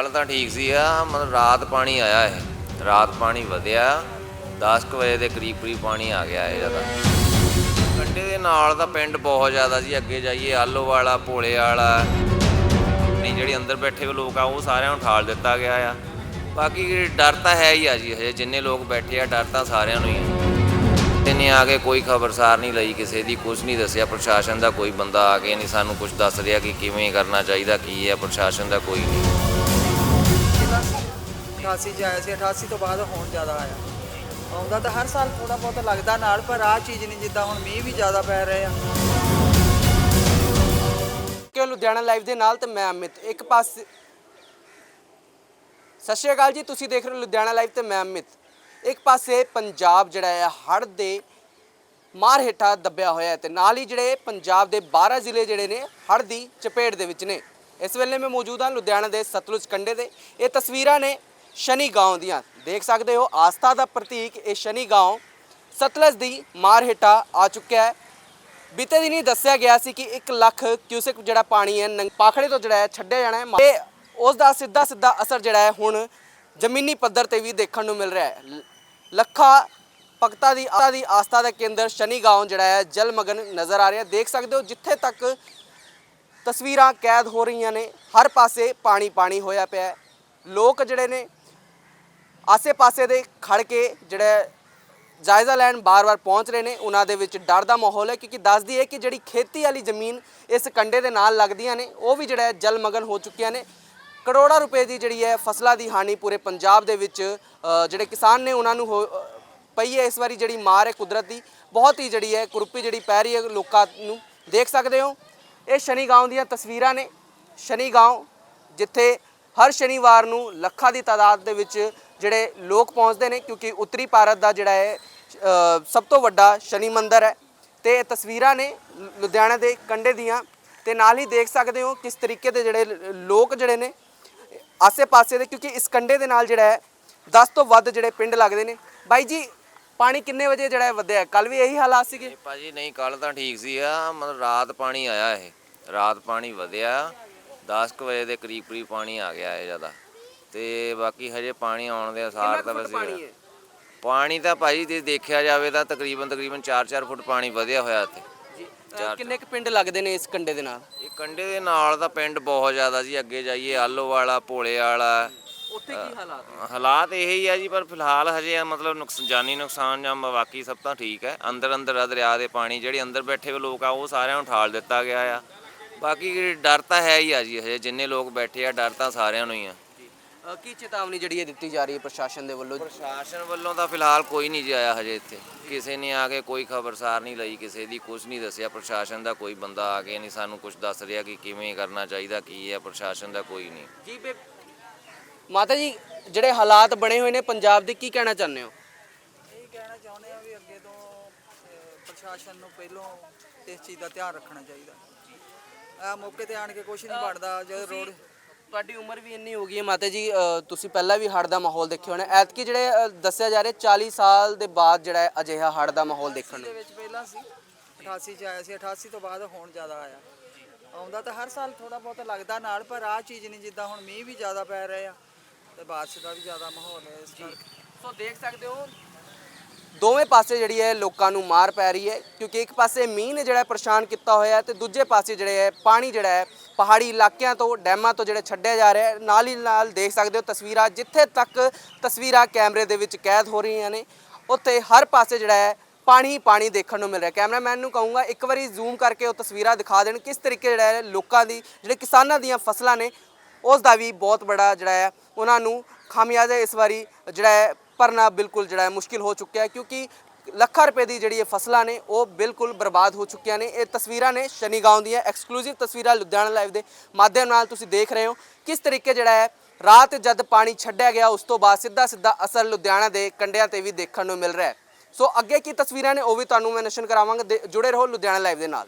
ਕੱਲ ਤਾਂ ਠੀਕ ਸੀ ਆ, ਮਤਲਬ ਰਾਤ ਪਾਣੀ ਆਇਆ ਇਹ। ਰਾਤ ਪਾਣੀ ਵਧਿਆ 10 ਕੁ ਵਜੇ ਦੇ ਕਰੀਬ ਕਰੀਬ ਪਾਣੀ ਆ ਗਿਆ ਇਹ ਜ਼ਿਆਦਾ। ਕੰਡੇ ਦੇ ਨਾਲ ਤਾਂ ਪਿੰਡ ਬਹੁਤ ਜ਼ਿਆਦਾ ਜੀ ਅੱਗੇ ਜਾਈਏ ਆਲੋ ਵਾਲਾ, ਭੋਲੇ ਵਾਲਾ। ਨਹੀਂ, ਜਿਹੜੀ ਅੰਦਰ ਬੈਠੇ ਹੋਏ ਲੋਕ ਆ, ਉਹ ਸਾਰਿਆਂ ਨੂੰ ਠਾਲ ਦਿੱਤਾ ਗਿਆ ਆ। ਬਾਕੀ ਡਰ ਤਾਂ ਹੈ ਹੀ ਆ ਜੀ, ਹਜੇ ਜਿੰਨੇ ਲੋਕ ਬੈਠੇ ਆ, ਡਰ ਤਾਂ ਸਾਰਿਆਂ ਨੂੰ ਹੀ ਆ। ਇਹਨੇ ਆ ਕੇ ਕੋਈ ਖਬਰਸਾਰ ਨਹੀਂ ਲਈ ਕਿਸੇ ਦੀ ਕੁਝ ਨਹੀਂ ਦੱਸਿਆ। ਪ੍ਰਸ਼ਾਸਨ ਦਾ ਕੋਈ ਬੰਦਾ ਆ ਕੇ ਨਹੀਂ ਸਾਨੂੰ ਕੁਝ ਦੱਸ ਰਿਹਾ ਕਿ ਕਿਵੇਂ ਕਰਨਾ ਚਾਹੀਦਾ, ਕੀ ਹੈ, ਪ੍ਰਸ਼ਾਸਨ ਦਾ ਕੋਈ ਨਹੀਂ। 88 ਚ ਆਇਆ ਸੀ 88 ਤੋਂ ਬਾਅਦ ਹੁਣ ਜ਼ਿਆਦਾ ਆਇਆ। ਆਉਂਦਾ ਤਾਂ ਹਰ ਸਾਲ ਥੋੜਾ ਬਹੁਤ ਲੱਗਦਾ ਨਾਲ, ਪਰ ਆਹ ਚੀਜ਼ ਨਹੀਂ, ਜਿੱਦਾਂ ਹੁਣ ਮੀਂਹ ਵੀ ਜ਼ਿਆਦਾ ਪੈ ਰਹੇ ਆ। ਕਿ ਲੁਧਿਆਣਾ ਲਾਈਵ ਦੇ ਨਾਲ ਤੇ ਮੈਂ ਅਮਿਤ, ਇੱਕ ਪਾਸੇ ਸਤਿ ਸ਼੍ਰੀ ਅਕਾਲ ਜੀ, ਤੁਸੀਂ ਦੇਖ ਰਹੇ ਹੋ ਲੁਧਿਆਣਾ ਲਾਈਵ ਤੇ ਮੈਂ ਅਮਿਤ। ਇੱਕ ਪਾਸੇ ਪੰਜਾਬ ਜਿਹੜਾ ਹੈ ਹੜ੍ਹ ਦੇ ਮਾਰ ਹੇਠਾਂ ਦੱਬਿਆ ਹੋਇਆ ਹੈ ਤੇ ਨਾਲ ਹੀ ਜਿਹੜੇ ਪੰਜਾਬ ਦੇ 12 ਜ਼ਿਲ੍ਹੇ ਜਿਹੜੇ ਨੇ, ਹੜ੍ਹ ਦੀ ਚਪੇਟ ਦੇ ਵਿੱਚ ਨੇ। ਇਸ ਵੇਲੇ ਮੈਂ ਮੌਜੂਦ ਹਾਂ ਲੁਧਿਆਣਾ ਦੇ ਸਤਲੁਜ ਕੰਢੇ ਦੇ ਇਹ ਤਸਵੀਰਾਂ ਨੇ ਸ਼ਨੀ ਗਾਉਂ ਦੀਆਂ। ਦੇਖ ਸਕਦੇ ਹੋ, ਆਸਥਾ ਦਾ ਪ੍ਰਤੀਕ ਇਹ ਸ਼ਨੀ ਗਾਉਂ। ਸਤਲਜ ਦੀ ਮਾਰ ਹੇਠਾਂ ਆ ਚੁੱਕਿਆ ਹੈ। ਬੀਤੇ ਦਿਨੀ ਦੱਸਿਆ ਗਿਆ ਸੀ ਕਿ 1 ਲੱਖ ਕਿਊਸਿਕ ਜਿਹੜਾ ਪਾਣੀ ਹੈ, ਨੰਗ- ਪਾਖੜੇ ਤੋਂ ਜਿਹੜਾ ਹੈ, ਛੱਡਿਆ ਜਾਣਾ ਹੈ। ਤੇ ਉਸ ਦਾ ਸਿੱਧਾ ਸਿੱਧਾ ਅਸਰ ਜਿਹੜਾ ਹੈ ਹੁਣ ਜ਼ਮੀਨੀ ਪੱਧਰ ਤੇ ਵੀ ਦੇਖਣ ਨੂੰ ਮਿਲ ਰਿਹਾ ਹੈ। ਲੱਖਾਂ ਭਗਤਾਂ ਦੀ ਆਸਥਾ ਦੀ ਆਸਥਾ ਦਾ ਕੇਂਦਰ ਸ਼ਨੀ ਗਾਉਂ ਜਿਹੜਾ ਹੈ, ਜਲਮਗਨ ਨਜ਼ਰ ਆ ਰਿਹਾ ਦੇਖ ਸਕਦੇ ਹੋ, ਜਿੱਥੇ ਤੱਕ ਤਸਵੀਰਾਂ ਕੈਦ ਹੋ ਰਹੀਆਂ ਨੇ, ਹਰ ਪਾਸੇ ਪਾਣੀ ਪਾਣੀ ਹੋਇਆ ਪਿਆ ਲੋਕ ਜਿਹੜੇ ਨੇ ਆਸੇ-ਪਾਸੇ ਦੇ ਖੜ ਕੇ ਜਿਹੜਾ ਜਾਇਜ਼ਾ ਲੈਣ ਬਾਰ-ਬਾਰ ਪਹੁੰਚ ਰਹੇ ਨੇ, ਉਹਨਾਂ ਦੇ ਵਿੱਚ ਡਰ ਦਾ ਮਾਹੌਲ ਹੈ, ਕਿਉਂਕਿ ਦੱਸਦੀ ਹੈ ਕਿ ਜਿਹੜੀ ਖੇਤੀ ਵਾਲੀ ਜ਼ਮੀਨ ਇਸ ਕੰਡੇ ਦੇ ਨਾਲ ਲੱਗਦੀਆਂ ਨੇ, ਉਹ ਵੀ ਜਿਹੜਾ ਹੈ ਜਲਮਗਨ ਹੋ ਚੁੱਕੀਆਂ ਨੇ। ਕਰੋੜਾਂ ਰੁਪਏ ਦੀ ਜਿਹੜੀ ਹੈ ਫਸਲਾਂ ਦੀ ਹਾਨੀ ਪੂਰੇ ਪੰਜਾਬ ਦੇ ਵਿੱਚ ਜਿਹੜੇ ਕਿਸਾਨ ਨੇ, ਉਹਨਾਂ ਨੂੰ ਹੋ- ਪਈ ਹੈ ਇਸ ਵਾਰੀ ਜਿਹੜੀ ਮਾਰ ਹੈ ਕੁਦਰਤ ਦੀ। ਬਹੁਤ ਹੀ ਜਿਹੜੀ ਹੈ ਕੁਰਪੀ ਜਿਹੜੀ ਪੈ ਰਹੀ ਹੈ, ਲੋਕਾਂ ਨੂੰ ਦੇਖ ਸਕਦੇ ਹੋ। ਇਹ ਸ਼ਨੀ ਗਾਉਂ ਦੀਆਂ ਤਸਵੀਰਾਂ ਨੇ। ਸ਼ਨੀ ਗਾਉਂ, ਜਿੱਥੇ ਹਰ ਸ਼ਨੀਵਾਰ ਨੂੰ ਲੱਖਾਂ ਦੀ ਤਾਦਾਦ ਦੇ ਵਿੱਚ ਜਿਹੜੇ ਲੋਕ ਪਹੁੰਚਦੇ ਨੇ, ਕਿਉਂਕਿ ਉੱਤਰੀ ਭਾਰਤ ਦਾ ਜਿਹੜਾ ਹੈ ਸਭ ਤੋਂ ਵੱਡਾ ਸ਼ਨੀ ਮੰਦਿਰ ਹੈ ਤੇ ਇਹ ਤਸਵੀਰਾਂ ਨੇ ਲੁ- ਲੁਧਿਆਣਾ ਦੇ ਕੰਢੇ ਦੀਆਂ ਤੇ ਨਾਲ ਹੀ ਦੇਖ ਸਕਦੇ ਹੋ ਕਿਸ ਤਰੀਕੇ ਦੇ ਜਿਹੜੇ ਲੋਕ ਜਿਹੜੇ ਨੇ ਆਸੇ-ਪਾਸੇ ਦੇ, ਕਿਉਂਕਿ ਇਸ ਕੰਢੇ ਦੇ ਨਾਲ ਜਿਹੜਾ ਹੈ 10 ਤੋਂ ਵੱਧ ਜਿਹੜੇ ਪਿੰਡ ਲੱਗਦੇ ਨੇ। ਬਾਈ ਜੀ, ਪਾਣੀ ਕਿੰਨੇ ਵਜੇ ਜਿਹੜਾ ਹੈ ਵਧਿਆ? ਕੱਲ ਵੀ ਇਹੀ ਹਾਲਾਤ ਸੀਗੇ। ਇਹ ਭਾਜੀ, ਨਹੀਂ ਕੱਲ ਤਾਂ ਠੀਕ ਸੀ ਆ। ਮਤਲਬ ਰਾਤ ਪਾਣੀ ਆਇਆ ਇਹ। ਰਾਤ ਪਾਣੀ ਵਧਿਆ। 10 ਕੁ ਵਜੇ ਦੇ ਕਰੀਬ ਕਰੀਬ ਪਾਣੀ ਆ ਗਿਆ ਇਹ ਜ਼ਿਆਦਾ। ਤੇ ਬਾਕੀ ਹਜੇ ਪਾਣੀ ਆਉਣ ਦੇ ਅਸਾਰ ਤਾਂ ਪਾਣੀ ਵੈਸੇ ਹੈ ਪਾਣੀ ਤਾਂ ਭਾਜੀ ਜੇ ਦੇਖਿਆ ਜਾਵੇ ਤਾਂ ਤਕਰੀਬਨ ਤਕਰੀਬਨ 4-4 ਫੁੱਟ ਪਾਣੀ ਵਧਿਆ ਹੋਇਆ ਇੱਥੇ। ਕਿੰਨੇ ਕੁ ਪਿੰਡ ਲੱਗਦੇ ਨੇ ਇਸ ਕੰਢੇ ਦੇ ਨਾਲ? ਇਹ ਕੰਡੇ ਦੇ ਨਾਲ ਤਾਂ ਪਿੰਡ ਬਹੁਤ ਜ਼ਿਆਦਾ ਜੀ ਅੱਗੇ ਜਾਈਏ ਆਲੋ ਵਾਲਾ ਭੋਲੇ ਵਾਲਾ। ਉੱਥੇ ਕੀ ਹਾਲਾਤ ਹਾਲਾਤ ਇਹ ਹੀ ਆ ਜੀ ਪਰ ਫਿਲਹਾਲ ਹਜੇ ਆ ਮਤਲਬ ਨੁਕਸ ਜਾਨੀ ਨੁਕਸਾਨ ਜਾਂ ਬਾਕੀ ਸਭ ਤਾਂ ਠੀਕ ਹੈ। ਅੰਦਰ ਅੰਦਰ ਆ ਦਰਿਆ ਦੇ ਪਾਣੀ ਜਿਹੜੇ ਅੰਦਰ ਬੈਠੇ ਹੋਏ ਲੋਕ ਆ ਉਹ ਸਾਰਿਆਂ ਨੂੰ ਠਾਲ ਦਿੱਤਾ ਗਿਆ ਆ। ਬਾਕੀ ਡਰ ਤਾਂ ਹੈ ਹੀ ਆ ਜੀ ਹਜੇ ਜਿੰਨੇ ਲੋਕ ਬੈਠੇ ਆ ਡਰ ਤਾਂ ਸਾਰਿਆਂ ਨੂੰ ਹੀ ਆ। ਅ, ਕੀ ਚੇਤਾਵਨੀ ਜਿਹੜੀ ਹੈ ਦਿੱਤੀ ਜਾ ਰਹੀ ਹੈ ਪ੍ਰਸ਼ਾਸਨ ਦੇ ਵੱਲੋਂ? ਪ੍ਰਸ਼ਾਸਨ ਵੱਲੋਂ ਤਾਂ ਫਿਲਹਾਲ ਕੋਈ ਨਹੀਂ ਜੀ ਆਇਆ ਹਜੇ ਇੱਥੇ। ਕਿਸੇ ਨੇ ਆ ਕੇ ਕੋਈ ਖਬਰਸਾਰ ਨਹੀਂ ਲਈ ਕਿਸੇ ਦੀ ਕੁਝ ਨਹੀਂ ਦੱਸਿਆ। ਪ੍ਰਸ਼ਾਸਨ ਦਾ ਕੋਈ ਬੰਦਾ ਆ ਕੇ ਨਹੀਂ ਸਾਨੂੰ ਕੁਝ ਦੱਸ ਰਿਹਾ ਕਿ ਕਿਵੇਂ ਕਰਨਾ ਚਾਹੀਦਾ ਕੀ ਹੈ। ਪ੍ਰਸ਼ਾਸਨ ਦਾ ਕੋਈ ਨਹੀਂ। ਜੀ ਬੇ ਮਾਤਾ ਜੀ ਜਿਹੜੇ ਹਾਲਾਤ ਬਣੇ ਹੋਏ ਨੇ ਪੰਜਾਬ ਦੇ ਕੀ ਕਹਿਣਾ ਚਾਹੁੰਦੇ ਹੋ? ਇਹ ਕਹਿਣਾ ਚਾਹੁੰਦੇ ਆ ਵੀ ਅੱਗੇ ਤੋਂ ਅਹ, ਪ੍ਰਸ਼ਾਸਨ ਨੂੰ ਪਹਿਲੋਂ ਇਸ ਚੀਜ਼ ਦਾ ਧਿਆਨ ਰੱਖਣਾ ਚਾਹੀਦਾ। ਆ ਮੌਕੇ ਤੇ ਆਣ ਕੇ ਕੁਝ ਨਹੀਂ ਬਣਦਾ ਜਦੋਂ ਰੋਡ ਤੁਹਾਡੀ ਉਮਰ ਵੀ ਇੰਨੀ ਹੋ ਗਈ ਹੈ ਮਾਤਾ ਜੀ ਅ, ਤੁਸੀਂ ਪਹਿਲਾਂ ਵੀ ਹੜ੍ਹ ਦਾ ਮਾਹੌਲ ਦੇਖਿਆ ਹੋਣਾ। ਐਤਕੀ ਜਿਹੜੇ ਅ, ਦੱਸਿਆ ਜਾ ਰਿਹਾ 40 ਸਾਲ ਦੇ ਬਾਅਦ ਜਿਹੜਾ ਹੈ ਅਜਿਹਾ ਹੜ੍ਹ ਦਾ ਮਾਹੌਲ ਦੇਖਣ ਦੇ ਨੂੰ ਵਿੱਚ ਪਹਿਲਾਂ ਸੀ 88 ਚ ਆਇਆ ਸੀ 88 ਤੋਂ ਬਾਅਦ ਹੁਣ ਜ਼ਿਆਦਾ ਆਇਆ। ਆਉਂਦਾ ਤਾਂ ਹਰ ਸਾਲ ਥੋੜਾ ਬਹੁਤ ਲੱਗਦਾ ਨਾਲ ਪਰ ਆਹ ਚੀਜ਼ ਨਹੀਂ ਜਿੱਦਾਂ ਹੁਣ ਮੀਂਹ ਵੀ ਜ਼ਿਆਦਾ ਪੈ ਰਹੇ ਆ ਤੇ ਬਾਰਿਸ਼ ਦਾ ਵੀ ਜ਼ਿਆਦਾ ਮਾਹੌਲ ਹੈ ਇਸ ਕਰਕੇ। ਸੋ ਦੇਖ ਸਕਦੇ ਹੋ ਦੋਵੇਂ ਪਾਸੇ ਜਿਹੜੀ ਹੈ ਲੋਕਾਂ ਨੂੰ ਮਾਰ ਪੈ ਰਹੀ ਹੈ ਕਿਉਂਕਿ ਇੱਕ ਪਾਸੇ ਮੀਂਹ ਨੇ ਜਿਹੜਾ ਪਰੇਸ਼ਾਨ ਕੀਤਾ ਹੋਇਆ ਹੈ ਤੇ ਦੂਜੇ ਪਾਸੇ ਜਿਹੜੇ ਹੈ ਪਾਣੀ ਜਿਹੜਾ ਹੈ ਪਹਾੜੀ ਇਲਾਕਿਆਂ ਤੋਂ, ਡੈਮਾਂ ਤੋਂ ਜਿਹੜੇ ਛੱਡਿਆ ਜਾ ਰਿਹਾ ਨਾਲ ਹੀ ਨਾਲ ਦੇਖ ਸਕਦੇ ਹੋ ਤਸਵੀਰਾਂ, ਜਿੱਥੇ ਤੱਕ ਤਸਵੀਰਾਂ ਕੈਮਰੇ ਦੇ ਵਿੱਚ ਕੈਦ ਹੋ ਰਹੀਆਂ ਨੇ, ਉੱਥੇ ਹਰ ਪਾਸੇ ਜਿਹੜਾ ਹੈ ਪਾਣੀ ਪਾਣੀ ਦੇਖਣ ਨੂੰ ਮਿਲ ਰਿਹਾ। ਕੈਮਰਾਮੈਨ ਨੂੰ ਕਹੂੰਗਾ, ਇੱਕ ਵਾਰੀ ਜ਼ੂਮ ਕਰਕੇ ਉਹ ਤਸਵੀਰਾਂ ਦਿਖਾ ਦੇਣ ਕਿਸ ਤਰੀਕੇ ਜਿਹੜਾ ਹੈ ਲੋਕਾਂ ਦੀ, ਜਿਹੜੇ ਕਿਸਾਨਾਂ ਦੀਆਂ ਫਸਲਾਂ ਨੇ, ਉਸ ਦਾ ਵੀ ਬਹੁਤ ਬੜਾ ਜਿਹੜਾ ਹੈ, ਉਹਨਾਂ ਨੂੰ ਖਾਮਿਆਜ਼ਾ ਇਸ ਵਾਰੀ ਜਿਹੜਾ ਹੈ ਭਰਨਾ ਬਿਲਕੁਲ ਜਿਹੜਾ ਹੈ ਮੁਸ਼ਕਿਲ ਹੋ ਚੁੱਕਿਆ ਹੈ, ਕਿਉਂਕਿ ਲੱਖਾਂ ਰੁਪਏ ਦੀ ਜਿਹੜੀ ਇਹ ਫਸਲਾਂ ਨੇ, ਉਹ ਬਿਲਕੁਲ ਬਰਬਾਦ ਹੋ ਚੁੱਕੀਆਂ ਨੇ। ਇਹ ਤਸਵੀਰਾਂ ਨੇ ਸ਼ਨੀਗਾਉਂ ਦੀਆਂ ਐਕਸਕਲੂਸਿਵ ਤਸਵੀਰਾਂ ਲੁਧਿਆਣਾ ਲਾਈਵ ਦੇ ਮਾਧਿਅਮ ਨਾਲ ਤੁਸੀਂ ਦੇਖ ਰਹੇ ਹੋ। ਕਿਸ ਤਰੀਕੇ ਜਿਹੜਾ ਹੈ, ਰਾਤ ਜਦ ਪਾਣੀ ਛੱਡਿਆ ਗਿਆ, ਉਸ ਤੋਂ ਬਾਅਦ ਸਿੱਧਾ ਸਿੱਧਾ ਅਸਰ ਲੁਧਿਆਣਾ ਦੇ ਕੰਢਿਆਂ ਤੇ ਵੀ ਦੇਖਣ ਨੂੰ ਮਿਲ ਰਿਹਾ ਹੈ। ਸੋ ਅੱਗੇ ਕੀ ਤਸਵੀਰਾਂ ਨੇ, ਉਹ ਵੀ ਤੁਹਾਨੂੰ ਮੈਂ ਨਸ਼ਨ ਕਰਾਵਾਂਗਾ। ਦੇ- ਜੁੜੇ ਰਹੋ ਲੁਧਿਆਣਾ ਲਾਈਵ ਦੇ ਨਾਲ।